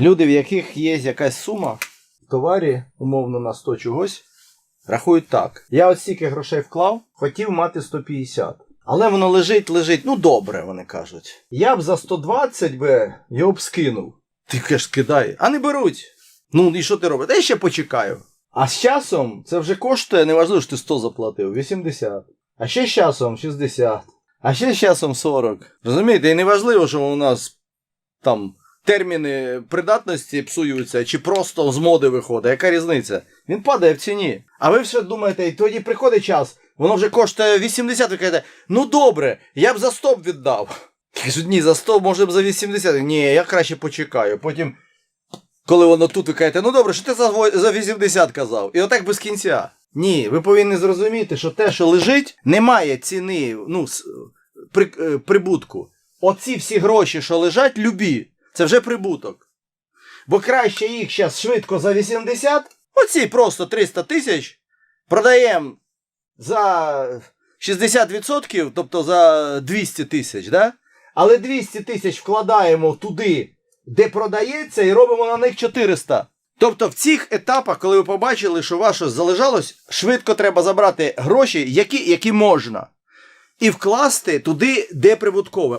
Люди, в яких є якась сума в товарі, умовно на 100 чогось, рахують так. Я от стільки грошей вклав, хотів мати 150. Але воно лежить, лежить. Ну добре, вони кажуть. Я б за 120 би його б скинув. Ти кажеш, скидай, а не беруть. Ну і що ти робиш? Я ще почекаю. А з часом це вже коштує, неважливо, що ти 100 заплатив, 80. А ще з часом 60. А ще з часом 40. Розумієте, і неважливо, що у нас там терміни придатності псуються, чи просто з моди виходить. Яка різниця? Він падає в ціні. А ви все думаєте, і тоді приходить час, воно вже коштує 80, ви кажете, ну добре, я б за 100 б віддав. Кажуть, ні, за 100, може б за 80. Ні, я краще почекаю. Потім, коли воно тут, ви кажете, ну добре, що ти за, 80 казав? І отак без кінця. Ні, ви повинні зрозуміти, що те, що лежить, не має ціни, ну, при, е, прибутку. Оці всі гроші, що лежать, любі, це вже прибуток. Бо краще їх зараз швидко за 80, оці просто 300 тисяч продаємо за 60%, тобто за 200 тисяч, да? але 200 тисяч вкладаємо туди, де продається, і робимо на них 400. Тобто в цих етапах, коли ви побачили, що вас залежалось, швидко треба забрати гроші, які, які можна, і вкласти туди, де прибуткове.